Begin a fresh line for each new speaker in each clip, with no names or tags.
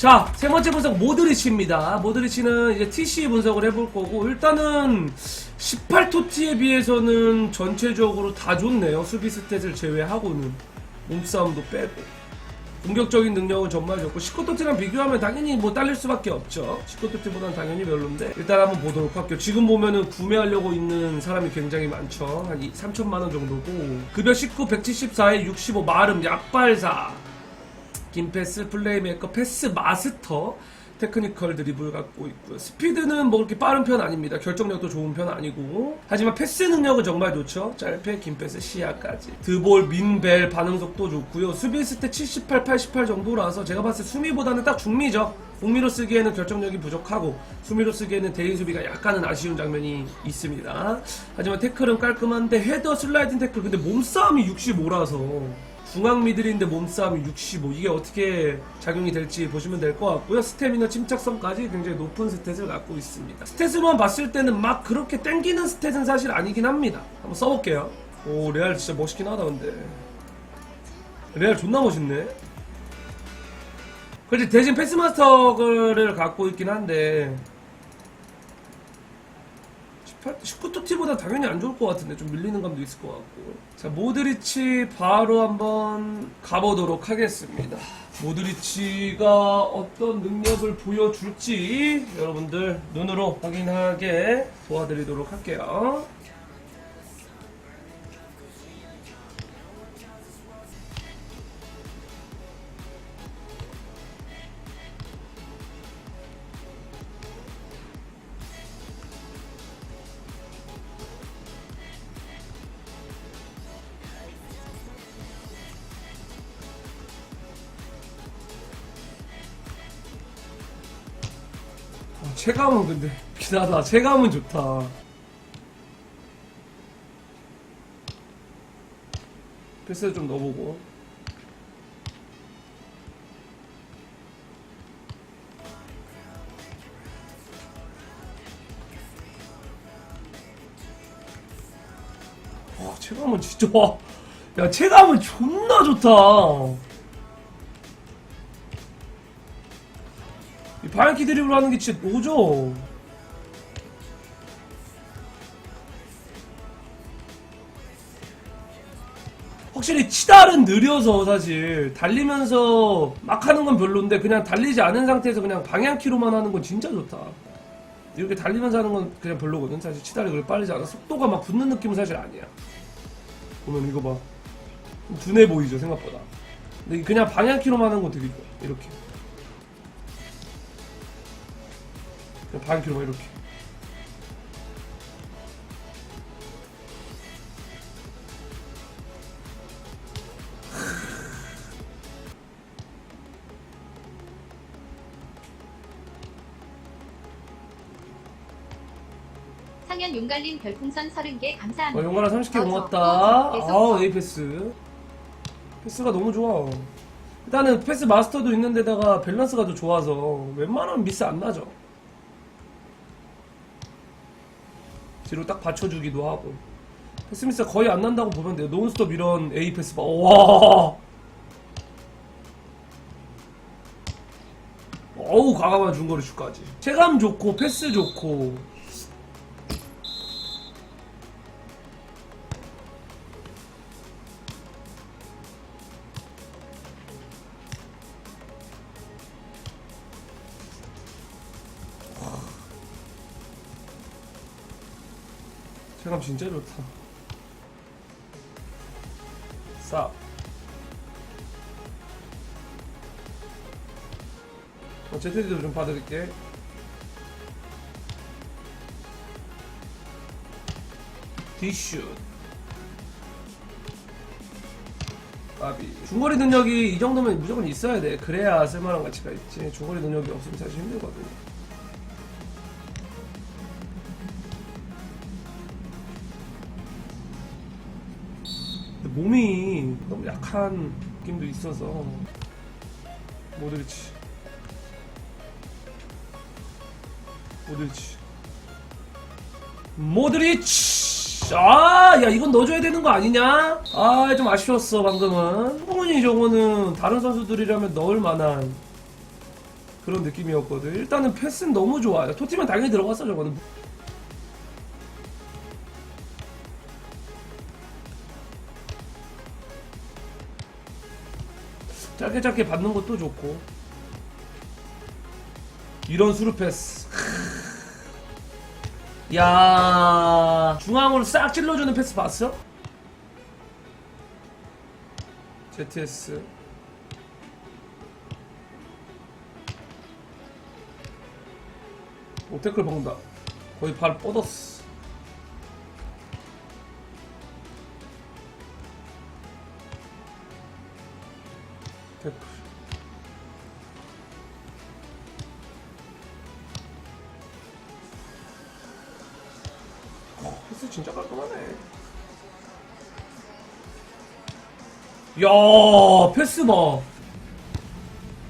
자, 세 번째 분석 모드리치입니다. 모드리치는 이제 TC 분석을 해볼 거고, 일단은 18토티에 비해서는 전체적으로 다 좋네요. 수비 스탯을 제외하고는. 몸싸움도 빼고. 공격적인 능력은 정말 좋고, 19토티랑 비교하면 당연히 뭐 딸릴 수밖에 없죠. 19토티보다는 당연히 별론데, 일단 한번 보도록 할게요. 지금 보면은 구매하려고 있는 사람이 굉장히 많죠. 한 3천만 원 정도고, 급여 19, 174에 65, 마름, 약발사. 김패스, 플레이메이커, 패스 마스터, 테크니컬 드리블 갖고 있고요. 스피드는 뭐 그렇게 빠른 편 아닙니다. 결정력도 좋은 편 아니고. 하지만 패스 능력은 정말 좋죠. 짧게 김패스 시야까지. 드볼, 민벨 반응 속도 좋고요. 수비 스탯 78, 88 정도라서 제가 봤을 때 수미보다는 딱 중미죠. 공미로 쓰기에는 결정력이 부족하고 수미로 쓰기에는 대인 수비가 약간은 아쉬운 장면이 있습니다. 하지만 태클은 깔끔한데 헤더 슬라이딩 태클 근데 몸싸움이 65라서 중앙 미들인데 몸싸움이 65 이게 어떻게 작용이 될지 보시면 될 것 같고요. 스태미나 침착성까지 굉장히 높은 스탯을 갖고 있습니다. 스탯으로만 봤을 때는 막 그렇게 땡기는 스탯은 사실 아니긴 합니다. 한번 써볼게요. 오 레알 진짜 멋있긴 하다 근데. 레알 존나 멋있네. 그렇지 대신 패스마스터를 갖고 있긴 한데 19토티보다 당연히 안 좋을 것 같은데 좀 밀리는 감도 있을 것 같고. 자 모드리치 바로 한번 가보도록 하겠습니다. 모드리치가 어떤 능력을 보여줄지 여러분들 눈으로 확인하게 도와드리도록 할게요 체감은 근데 비싸다 체감은 좋다. 패스 좀 넣어보고. 와 체감은 진짜 와. 야 체감은 존나 좋다 이 바이키 드립을 하는 게 진짜 노죠. 확실히 치달은 느려서 사실 달리면서 막 하는 건 별론데 그냥 달리지 않은 상태에서 그냥 방향키로만 하는 건 진짜 좋다. 이렇게 달리면서 하는 건 그냥 별로거든. 사실 치달이 그렇게 빠르지 않아. 속도가 막 붙는 느낌은 사실 아니야. 보면 이거 봐. 좀 둔해 보이죠 생각보다. 근데 그냥 방향키로만 하는 건 되게 좋아. 이렇게. 반 킬로만 이렇게.
상현 용갈린 별풍선 30개 감사합니다.
어, 용가라 30개
더
고맙다.
계속
아우,
더.
A 패스. 패스가 너무 좋아. 일단은 패스 마스터도 있는데다가 밸런스가 더 좋아서 웬만하면 미스 안 나죠. 뒤로 딱 받쳐주기도 하고. 패스 미스 거의 안 난다고 보면 돼요. 논스톱 이런 A 패스 봐. 와. 어우 과감한 중거리 슛까지. 체감 좋고 패스 좋고 체감 진짜 좋다. 쌉. 어, 제테디도 좀 봐드릴게. 디슛. 까비. 중거리 능력이 이 정도면 무조건 있어야 돼. 그래야 쓸만한 가치가 있지. 중거리 능력이 없으면 사실 힘들거든. 몸이 너무 약한 느낌도 있어서 모드리치 모드리치 모드리치 아야 이건 넣어줘야 되는 거 아니냐 아 좀 아쉬웠어 방금은 충분히 저거는 다른 선수들이라면 넣을 만한 그런 느낌이었거든. 일단은 패스는 너무 좋아요. 토티면 당연히 들어갔어 저거는. 짧게 짧게 받는 것도 좋고. 이런 수루 패스. 야 중앙으로 싹 찔러주는 패스 봤어? ZS 오 태클 박는다. 거의 발 뻗었어 야 패스 봐. 어,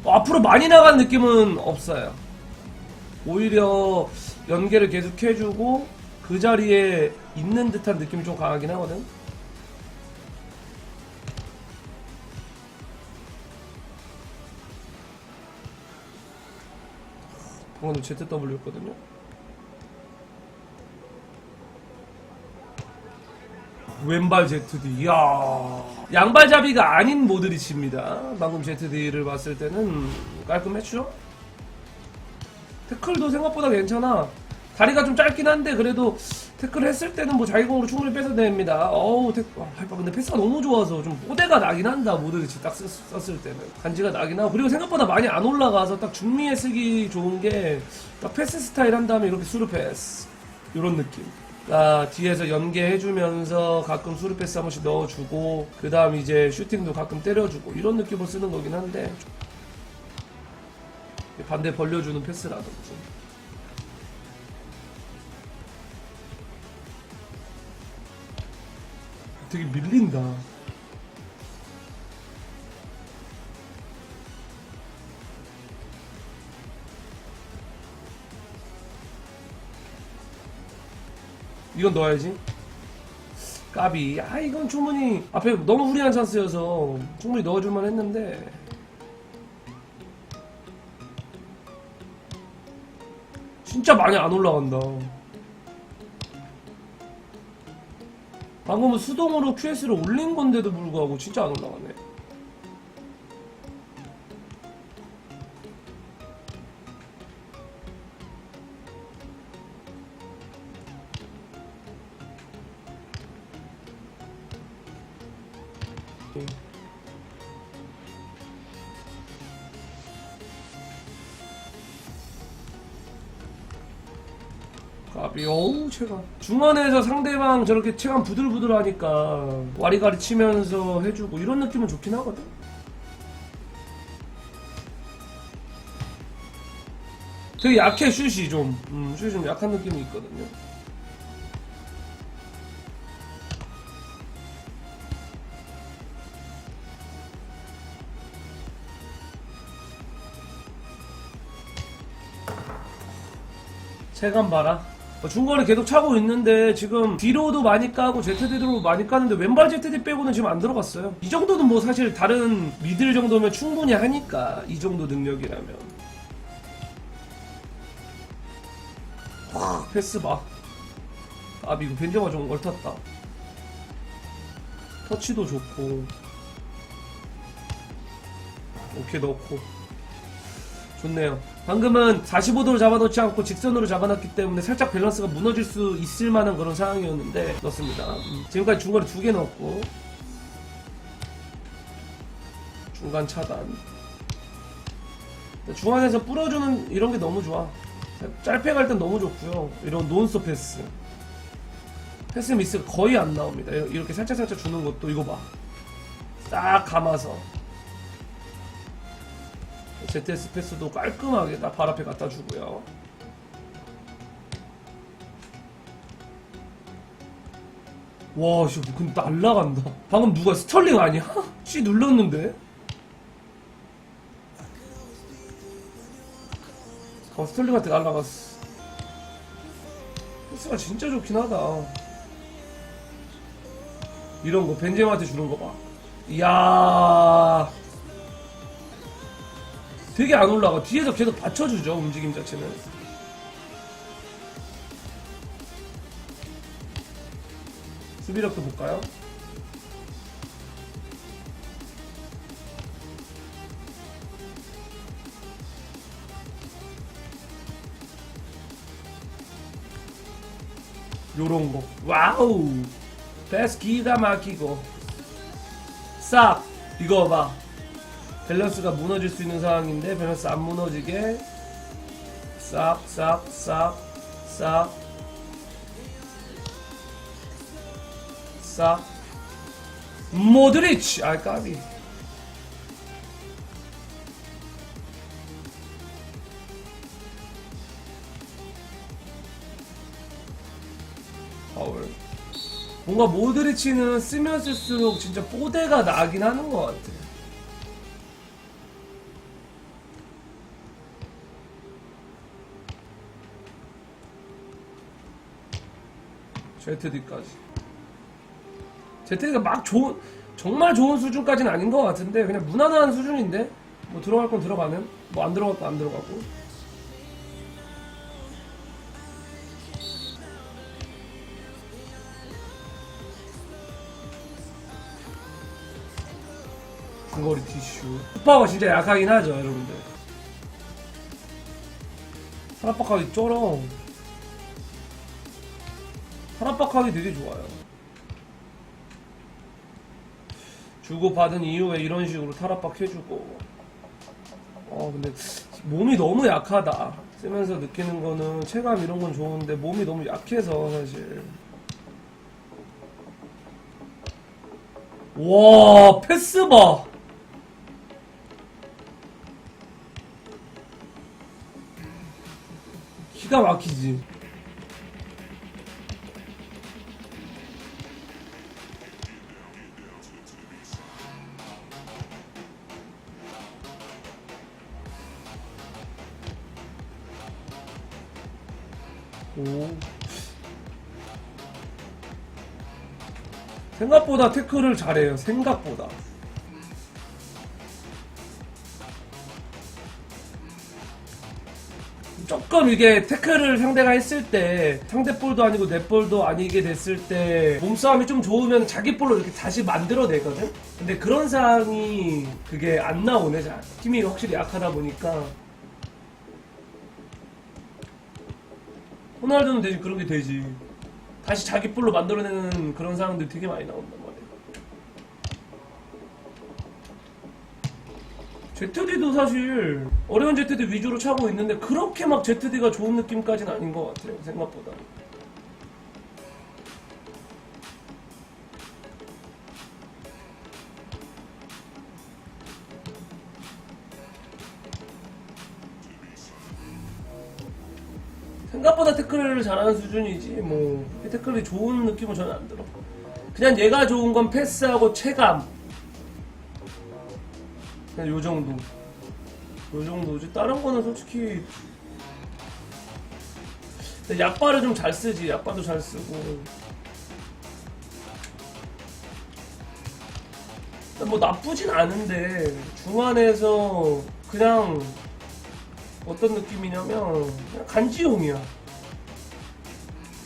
앞으로 많이 나간 느낌은 없어요. 오히려 연계를 계속 해주고 그 자리에 있는 듯한 느낌이 좀 강하긴 하거든. 방금도 ZW였거든요 왼발 ZD 이야. 양발잡이가 아닌 모드리치입니다. 방금 ZD를 봤을 때는 깔끔했죠? 태클도 생각보다 괜찮아. 다리가 좀 짧긴 한데 그래도 태클 했을 때는 뭐 자기공으로 충분히 뺏어냅니다. 어우 태... 아, 근데 패스가 너무 좋아서 좀 뽀대가 나긴 한다 모드리치 딱 썼, 썼을 때는. 간지가 나긴 하고. 그리고 생각보다 많이 안 올라가서 딱 중미에 쓰기 좋은 게 딱 패스 스타일 한 다음에 이렇게 수루 패스. 이런 느낌 아, 뒤에서 연계해주면서 가끔 수루 패스 한 번씩 넣어주고 그 다음 이제 슈팅도 가끔 때려주고 이런 느낌으로 쓰는 거긴 한데 반대 벌려주는 패스라든지. 되게 밀린다 이건 넣어야지. 까비. 아 이건 충분히 앞에 너무 후리한 찬스여서 충분히 넣어줄만 했는데. 진짜 많이 안 올라간다. 방금은 수동으로 QS를 올린 건데도 불구하고 진짜 안 올라가네 까비. 어우 체감 중원에서 상대방 저렇게 체감 부들부들하니까 와리가리 치면서 해주고 이런 느낌은 좋긴 하거든. 되게 약해 슛이 좀. 음, 슛이 좀 약한 느낌이 있거든요 체감 봐라. 어, 중거리 계속 차고 있는데 지금 뒤로도 많이 까고 ZD로 많이 까는데 왼발 ZD 빼고는 지금 안 들어갔어요. 이 정도는 뭐 사실 다른 미들 정도면 충분히 하니까 이 정도 능력이라면. 와 패스 봐. 아 이거 벤제마 좀 얼탔다. 터치도 좋고. 오케이 넣고. 좋네요. 방금은 45도로 잡아놓지 않고 직선으로 잡아놨기 때문에 살짝 밸런스가 무너질 수 있을 만한 그런 상황이었는데 넣습니다. 음, 지금까지 중간에 두 개 넣었고 중간 차단. 중앙에서 뿌려주는 이런 게 너무 좋아. 짧게 갈 땐 너무 좋고요. 이런 논스톱 패스. 패스 미스가 거의 안 나옵니다. 이렇게 살짝살짝 주는 것도 이거 봐. 싹 감아서. ZS 패스도 깔끔하게 나 발 앞에 갖다 주고요. 와, 씨, 근데 날라간다. 방금 누가 스털링 아니야? C 눌렀는데? 어, 스털링한테 날라갔어. 패스가 진짜 좋긴 하다. 이런 거, 벤제마한테 주는 거 봐. 이야. 되게 안 올라가. 뒤에서 계속 받쳐주죠, 움직임 자체는. 수비력도 볼까요? 요런 거. 와우! 패스 기가 막히고. 싹! 이거 봐. 밸런스가 무너질 수 있는 상황인데, 밸런스 안 무너지게. 싹, 싹, 싹, 싹. 싹. 모드리치! 아, 까비. 파울. 뭔가 모드리치는 쓰면 쓸수록 진짜 뽀대가 나긴 하는 것 같아. ZD까지. ZD가 막 좋은, 정말 좋은 수준까지는 아닌 것 같은데, 그냥 무난한 수준인데? 뭐 들어갈 건 들어가는? 뭐 안 들어갈 건 안 들어가고. 중거리 티슈. 슈퍼가 진짜 약하긴 하죠, 여러분들. 하나박하기 쩔어. 하나박하기 되게 좋아요. 주고 받은 이후에 이런 식으로 탈압박 해주고. 어, 근데 몸이 너무 약하다. 쓰면서 느끼는 거는 체감 이런 건 좋은데 몸이 너무 약해서 사실. 와, 패스 봐. 기가 막히지. 오. 생각보다 태클을 잘해요. 생각보다. 조금 이게 태클을 상대가 했을 때 상대 볼도 아니고 내 볼도 아니게 됐을 때 몸싸움이 좀 좋으면 자기 볼로 이렇게 다시 만들어내거든? 근데 그런 상황이 그게 안 나오네 잘 힘이 확실히 약하다 보니까 호날두는 되지 그런 게 되지. 다시 자기 볼로 만들어내는 그런 상황들이 되게 많이 나온단 말이야. ZD도 사실 어려운 ZD 위주로 차고 있는데 그렇게 막 ZD가 좋은 느낌까지는 아닌 것 같아요 생각보다 태클을 잘하는 수준이지 뭐 태클이 좋은 느낌은 전혀 안 들어 그냥 얘가 좋은 건 패스하고 체감 그냥 요 정도. 요 정도지. 다른 거는 솔직히. 약발을 좀 잘 쓰지. 약발도 잘 쓰고. 뭐 나쁘진 않은데, 중안에서 그냥 어떤 느낌이냐면, 그냥 간지용이야.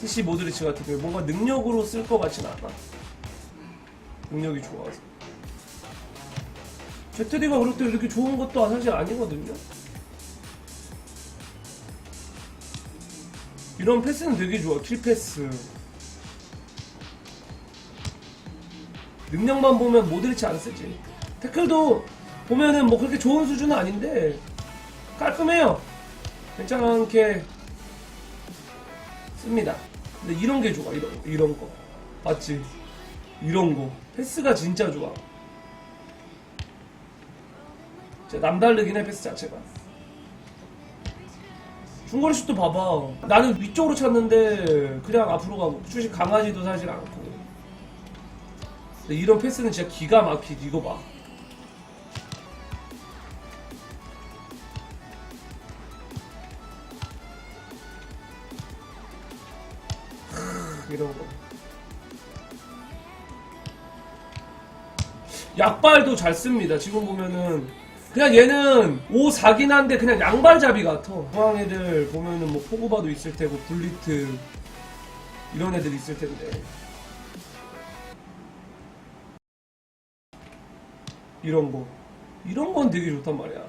TC 모드리치 같은 경우에 뭔가 능력으로 쓸 것 같진 않아. 능력이 좋아서. ZD가 그렇게 이렇게 좋은 것도 사실 아니거든요. 이런 패스는 되게 좋아. 킬 패스. 능력만 보면 모드리치 안 쓰지. 태클도 보면은 뭐 그렇게 좋은 수준은 아닌데 깔끔해요. 괜찮게 씁니다. 근데 이런 게 좋아. 이런 이런 거 맞지? 이런 거 패스가 진짜 좋아. 진짜 남다르긴 해 패스 자체가 중거리 슛도 봐봐 나는 위쪽으로 찼는데 그냥 앞으로 가고 슛이 강하지도 사실 않고 근데 이런 패스는 진짜 기가 막히지 이거 봐 거 약발도 잘 씁니다 지금 보면은 그냥 얘는 5, 4긴 한데 그냥 양발잡이 같아. 중앙 애들 보면은 뭐 포고바도 있을 테고 블리트 이런 애들 있을 텐데. 이런 거. 이런 건 되게 좋단 말이야.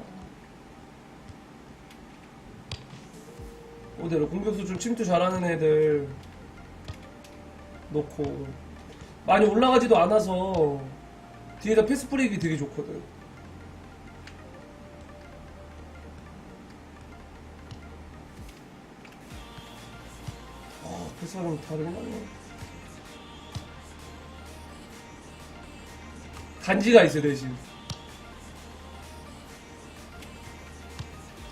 어대로 공격수 좀 침투 잘하는 애들 넣고 많이 올라가지도 않아서 뒤에다 패스 브레이크 되게 좋거든. 아, 패스하면 다르긴 하네. 간지가 있어 대신.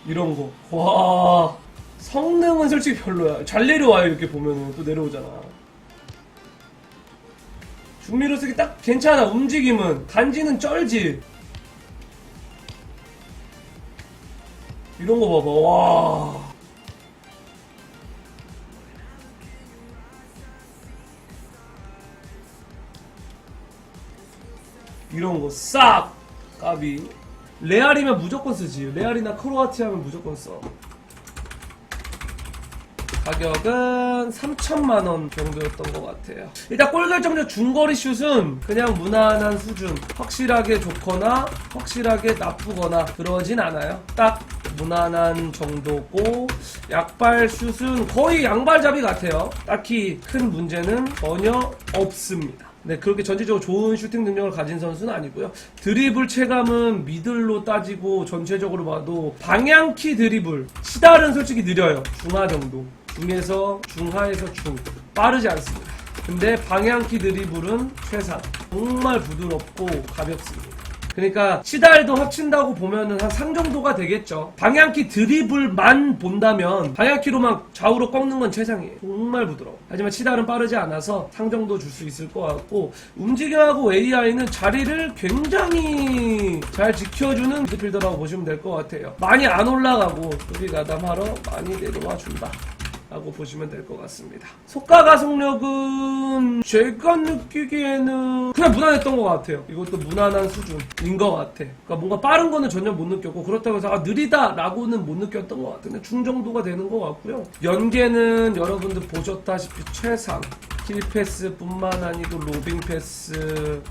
이런 거. 와. 성능은 솔직히 별로야. 잘 내려와요, 이렇게 보면은. 또 내려오잖아. 중미로 쓰기 딱 괜찮아, 움직임은. 간지는 쩔지. 이런 거 봐봐, 와. 이런 거 싹! 까비. 레알이면 무조건 쓰지. 레알이나 크로아티아면 무조건 써. 가격은 3천만 원 정도였던 것 같아요. 일단 골 결정력 중거리 슛은 그냥 무난한 수준. 확실하게 좋거나 확실하게 나쁘거나 그러진 않아요. 딱 무난한 정도고 약발 슛은 거의 양발잡이 같아요. 딱히 큰 문제는 전혀 없습니다. 네, 그렇게 전체적으로 좋은 슈팅 능력을 가진 선수는 아니고요. 드리블 체감은 미들로 따지고 전체적으로 봐도 방향키 드리블 시달은 솔직히 느려요. 중하 정도. 중에서 중하에서 중 빠르지 않습니다. 근데 방향키 드리블은 최상. 정말 부드럽고 가볍습니다. 그러니까 시달도 합친다고 보면은 한 3 정도가 되겠죠. 방향키 드리블만 본다면 방향키로만 좌우로 꺾는 건 최상이에요. 정말 부드러워. 하지만 시달은 빠르지 않아서 상 정도 줄 수 있을 것 같고 움직임하고 AI는 자리를 굉장히 잘 지켜주는 미드필더라고 보시면 될 것 같아요. 많이 안 올라가고 수비 가담하러 많이 내려와 준다. 라고 보시면 될 것 같습니다. 속가 가속력은 제가 느끼기에는 그냥 무난했던 것 같아요. 이것도 무난한 수준인 것 같아. 그러니까 뭔가 빠른 거는 전혀 못 느꼈고 그렇다고 해서 아, 느리다라고는 못 느꼈던 것 같은데 중정도가 되는 것 같고요. 연계는 여러분들 보셨다시피 최상. 킬 패스뿐만 아니고 로빙 패스,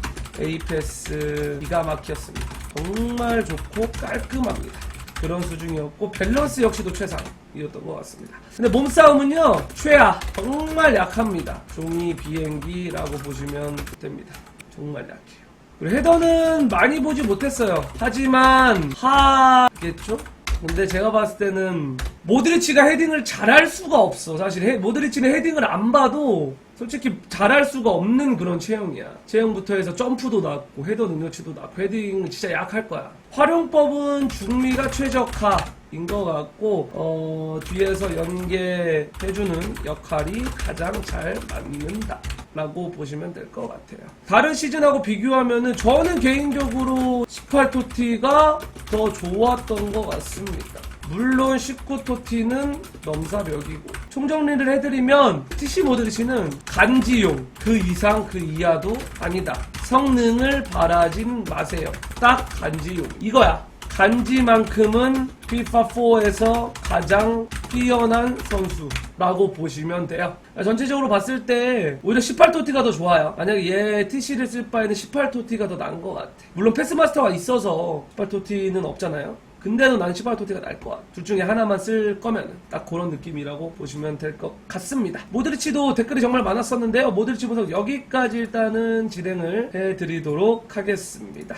A 패스 기가 막혔습니다. 정말 좋고 깔끔합니다. 그런 수준이었고 밸런스 역시도 최상이었던 것 같습니다. 근데 몸싸움은요 최하 정말 약합니다. 종이 비행기라고 보시면 됩니다. 정말 약해요. 그리고 헤더는 많이 보지 못했어요. 하지만 하겠죠? 근데 제가 봤을 때는 모드리치가 헤딩을 잘할 수가 없어. 사실 헤- 모드리치는 헤딩을 안 봐도 솔직히 잘할 수가 없는 그런 체형이야. 체형부터 해서 점프도 낮고 헤더 능력치도 낮고 헤딩 진짜 약할 거야. 활용법은 중미가 최적화인 것 같고 어, 뒤에서 연계해주는 역할이 가장 잘 맞는다. 라고 보시면 될 것 같아요. 다른 시즌하고 비교하면은 저는 개인적으로 18토티가 더 좋았던 것 같습니다. 물론 19토티는 넘사벽이고 총정리를 해드리면 TC 모드리치는 간지용 그 이상 그 이하도 아니다. 성능을 바라진 마세요. 딱 간지용 이거야. 간지만큼은 FIFA4에서 가장 뛰어난 선수라고 보시면 돼요. 전체적으로 봤을 때 오히려 18토티가 더 좋아요. 만약에 얘 TC를 쓸 바에는 18토티가 더 나은 것 같아. 물론 패스마스터가 있어서 18토티는 없잖아요. 근데도 난 18토티가 나을 것 같아. 둘 중에 하나만 쓸 거면 딱 그런 느낌이라고 보시면 될 것 같습니다. 모드리치도 댓글이 정말 많았었는데요. 모드리치 분석 여기까지 일단은 진행을 해드리도록 하겠습니다.